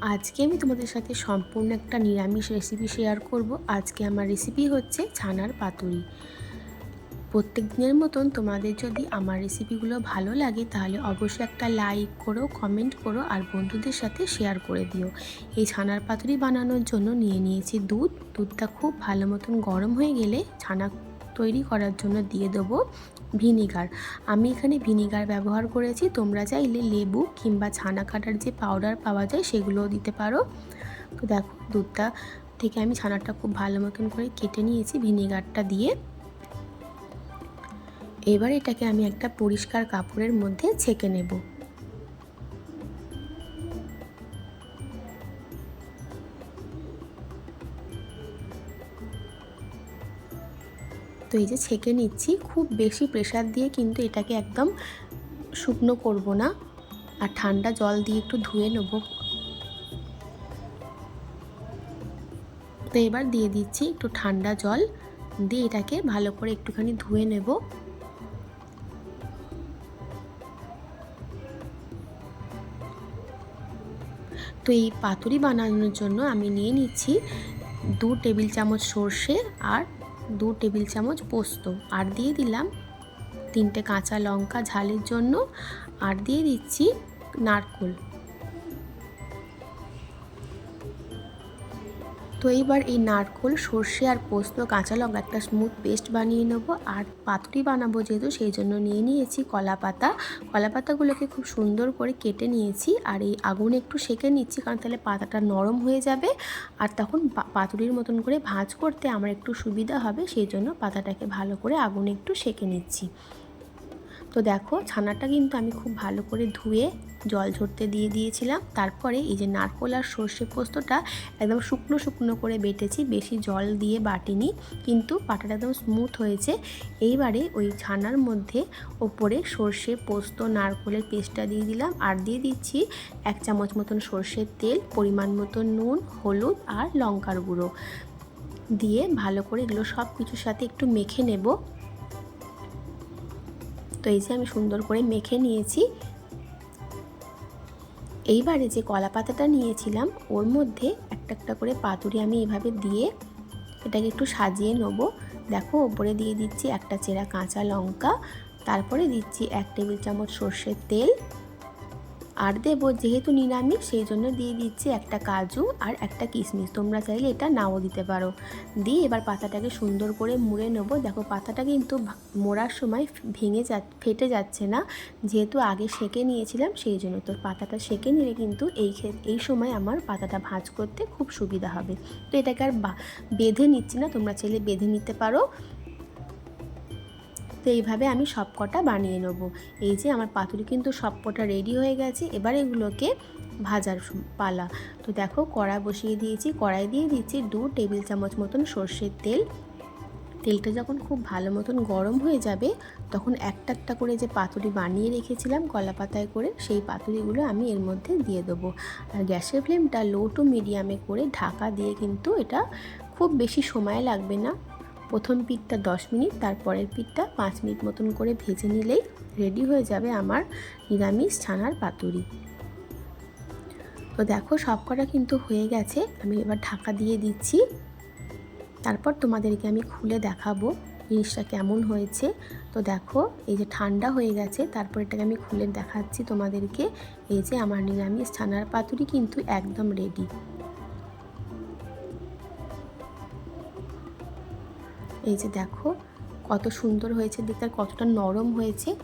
আজকে আমি তোমাদের সাথে সম্পূর্ণ একটা নিরামিষ রেসিপি শেয়ার করব। আজকে আমার রেসিপি হচ্ছে ছানার পাতুরি। প্রত্যেক দিনের মতন তোমাদের যদি আমার রেসিপিগুলো ভালো লাগে, তাহলে অবশ্যই একটা লাইক করো কমেন্ট করো, আর বন্ধুদের সাথে শেয়ার করে দিও। এই ছানার পাতুরি বানানোর জন্য নিয়ে নিয়েছি দুধ। দুধটা খুব ভালো মতন গরম হয়ে গেলে ছানা তৈরি করার জন্য দিয়ে দেবো ভিনিগার। আমি এখানে ভিনিগার ব্যবহার করেছি, তোমরা চাইলে লেবু কিংবা ছানা কাটার যে পাউডার পাওয়া যায় সেগুলোও দিতে পারো। তো দেখো, দুধটা থেকে আমি ছানাটা খুব ভালো মতন করে কেটে নিয়েছি ভিনিগারটা দিয়ে। এবার এটাকে আমি একটা পরিষ্কার কাপড়ের মধ্যে ছেঁকে নেব। তো এই যে ছেঁকে নিচ্ছি, খুব বেশি প্রেশার দিয়ে কিন্তু এটাকে একদম শুকনো করব না। আর ঠান্ডা জল দিয়ে একটু ধুয়ে নেব। তো এবার দিয়ে দিচ্ছি একটু ঠান্ডা জল। দিয়ে এটাকে ভালো করে একটুখানি ধুয়ে নেব। তো এই পাতুরি বানানোর জন্য আমি নিয়ে নিচ্ছি দু টেবিল চামচ সর্ষে আর দু টেবিল চামচ পোস্ত। আর দিয়ে দিলাম তিনটে কাঁচা লঙ্কা ঝালের জন্য। আর দিয়ে দিচ্ছি নারকোল। তো এইবার এই নারকোল, সর্ষে আর পোস্ত, কাঁচা লঙ্কা একটা স্মুথ পেস্ট বানিয়ে নেব। আর পাতুরি বানাবো যেহেতু, সেই জন্য নিয়ে নিয়েছি কলা পাতা। কলা পাতাগুলোকে খুব সুন্দর করে কেটে নিয়েছি আর এই আগুনে একটু সেঁকে নিচ্ছি কারণ তাহলে পাতাটা নরম হয়ে যাবে। আর তখন পাতুরির মতন করে ভাঁজ করতে আমার একটু সুবিধা হবে, সেই জন্য পাতাটাকে ভালো করে আগুনে একটু সেঁকে নিচ্ছি। তো দেখো, ছানাটা কিন্তু আমি খুব ভালো করে ধুয়ে জল ঝরতে দিয়ে দিয়েছিলাম। তারপরে এই যে নারকোল আর সর্ষে পোস্তটা একদম শুকনো শুকনো করে বেটেছি, বেশি জল দিয়ে বাটিনি, কিন্তু পাটাটা একদম স্মুথ হয়েছে। এইবারে ওই ছানার মধ্যে ওপরে সর্ষে পোস্ত, নারকোলের পেস্টটা দিয়ে দিলাম, আর দিয়ে দিচ্ছি এক চামচ মতন সর্ষের তেল, পরিমাণ মতো নুন, হলুদ আর লঙ্কার গুঁড়ো। দিয়ে ভালো করে এগুলো সব কিছুর সাথে একটু মেখে নেব। তো এই যে আমি সুন্দর করে মেখে নিয়েছি। এইবারে যে কলা পাতাটা নিয়েছিলাম, ওর মধ্যে একটা একটা করে পাতুরি আমি এভাবে দিয়ে এটাকে একটু সাজিয়ে নেব। দেখো, ওপরে দিয়ে দিচ্ছি একটা চেরা কাঁচা লঙ্কা, তারপরে দিচ্ছি এক টেবিল চামচ সর্ষের তেল আর দেবো যেহেতু নিরামিষ, সেই জন্য দিয়ে দিচ্ছি একটা কাজু আর একটা কিশমিশ। তোমরা চাইলে এটা নাও দিতে পারো। দিয়ে এবার পাতাটাকে সুন্দর করে মুড়ে নেব। দেখো, পাতাটা কিন্তু মোড়ার সময় ভেঙে যা ফেটে যাচ্ছে না। যেহেতু আগে সেঁকে নিয়েছিলাম, সেই জন্য তো পাতাটা সেঁকে নিলে কিন্তু এই এই সময় আমার পাতাটা ভাঁজ করতে খুব সুবিধা হবে। তো এটাকে আর বেঁধে নিচ্ছি না। তোমরা চাইলে বেঁধে নিতে পারো। তো এইভাবে আমি সব কটা বানিয়ে নেব। এই যে আমার পাতুরি কিন্তু সব কটা রেডি হয়ে গেছে। এবার এগুলোকে ভাজার পালা। তো দেখো কড়া বসিয়ে দিয়েছি। কড়াই দিয়ে দিচ্ছি দু টেবিল চামচ মতন সর্ষের তেল। তেলটা যখন খুব ভালো মতন গরম হয়ে যাবে, তখন একটা একটা করে যে পাতুরি বানিয়ে রেখেছিলাম কলা পাতায় করে, সেই পাতুরিগুলো আমি এর মধ্যে দিয়ে দেবো। আর গ্যাসের ফ্লেমটা লো টু মিডিয়ামে করে ঢাকা দিয়ে কিন্তু এটা খুব বেশি সময় লাগবে না। প্রথম পিঠটা দশ মিনিট, তারপরের পিঠটা পাঁচ মিনিট মতন করে ভেজে নিলেই রেডি হয়ে যাবে আমার নিরামিষ ছানার পাতুরি। তো দেখো সব কটা কিন্তু হয়ে গেছে, আমি এবার ঢাকা দিয়ে দিচ্ছি। তারপর তোমাদেরকে আমি খুলে দেখাবো জিনিসটা কেমন হয়েছে। তো দেখো এই যে ঠান্ডা হয়ে গেছে, তারপর এটাকে আমি খুলে দেখাচ্ছি তোমাদেরকে। এই যে আমার নিরামিষ ছানার পাতুরি কিন্তু একদম রেডি এই যে দেখো, কত সুন্দর হয়েছে দেখতে কতটা নরম হয়েছে।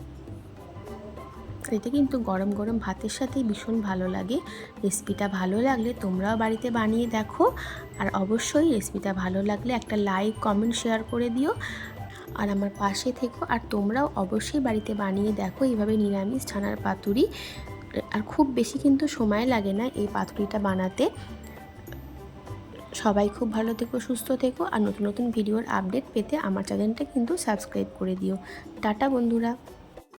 এটা কিন্তু গরম গরম ভাতের সাথেই ভীষণ ভালো লাগে। রেসিপিটা ভালো লাগলে তোমরাও বাড়িতে বানিয়ে দেখো। আর অবশ্যই রেসিপিটা ভালো লাগলে একটা লাইক, কমেন্ট, শেয়ার করে দিও। আর আমার পাশে থেকো আর তোমরাও অবশ্যই বাড়িতে বানিয়ে দেখো এইভাবে নিরামিষ ছানার পাতুরি। আর খুব বেশি কিন্তু সময় লাগে না এই পাতুরিটা বানাতে। সবাই খুব ভালো থেকো, সুস্থ থেকো আর নতুন নতুন ভিডিওর আপডেট পেতে আমার চ্যানেলটা কিন্তু সাবস্ক্রাইব করে দিও। টাটা বন্ধুরা।